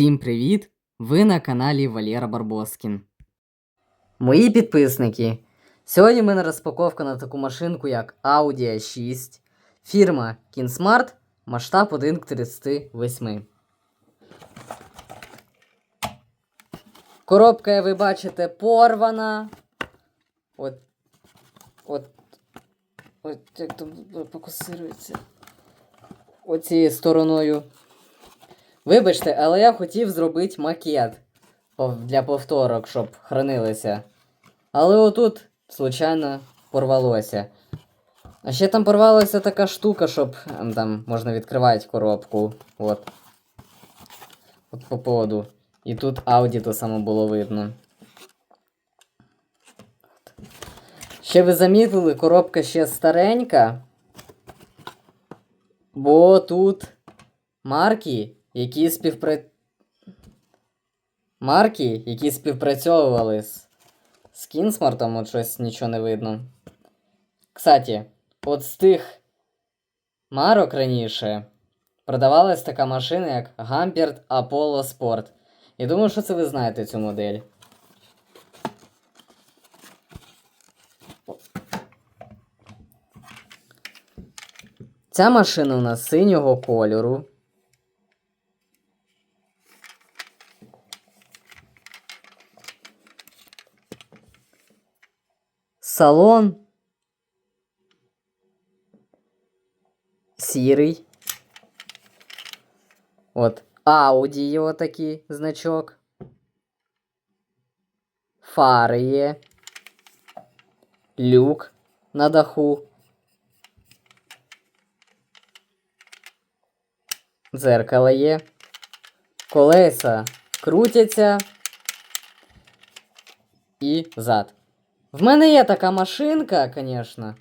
Всім привіт! Ви на каналі Валера Барбоскін. Мої підписники. Сьогодні в мене розпаковка на таку машинку, як Audi A6, фірма Kinsmart, масштаб 1 к 38. Коробка, ви бачите, порвана. От. От. От як там фокусується. Оцією стороною. Вибачте, але я хотів зробити макет для повторок, щоб хранилися. Але отут, случайно, порвалося. А ще там порвалася така штука, щоб ем, там можна відкривати коробку. От. От по поводу. І тут Audi то саме було видно. Ще ви замітили, коробка ще старенька. Бо тут марки, які співпра... Марки, які співпрацьовували з, з Кінсмартом, от щось нічого не видно. Кстати, от з тих марок раніше продавалась така машина, як Гамперт Apollo Sport. І думаю, що це ви знаєте цю модель. Ця машина у нас синього кольору. Салон сірий. От Audi його такий значок. Фари є. Люк на даху. Дзеркало є. Колеса крутяться. І зад. В мене є така машинка, звісно.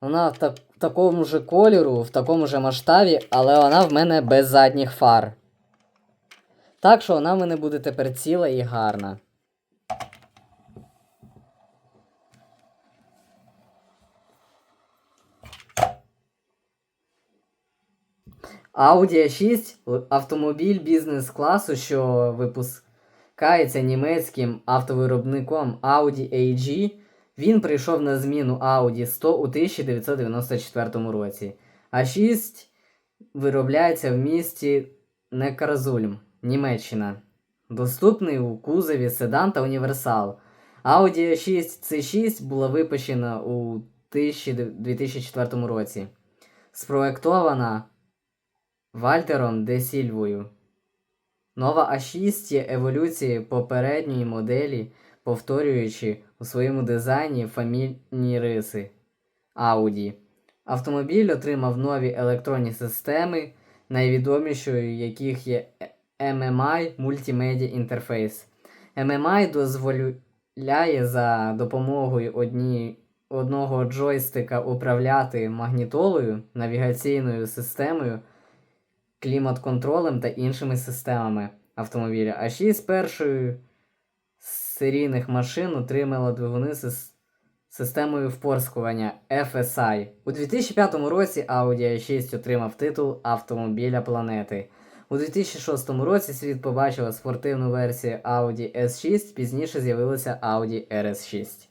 Вона в, так, такому же кольору, в такому же масштабі, але вона в мене без задніх фар. Так що вона в мене буде тепер ціла і гарна. Audi A6 автомобіль бізнес-класу, що випускається німецьким автовиробником Audi AG. Він прийшов на зміну Audi 100 у 1994 році. А6 виробляється в місті Некарзульм, Німеччина. Доступний у кузові седан та універсал. Audi A6 C6 була випущена у 2004 році. Спроектована Вальтером де Сільвою. Нова А6 є еволюцією попередньої моделі, повторюючи у своєму дизайні фамільні риси Audi. Автомобіль отримав нові електронні системи, найвідомішою яких є MMI Multimedia Interface. MMI дозволяє за допомогою одні, одного джойстика управляти магнітолою, навігаційною системою клімат-контролем та іншими системами автомобіля. А ще й з першою серійних машин отримала двигуни з системою впорскування FSI. У 2005 році Audi A6 отримав титул автомобіля планети. У 2006 році світ побачила спортивну версію Audi S6, пізніше з'явилася Audi RS6.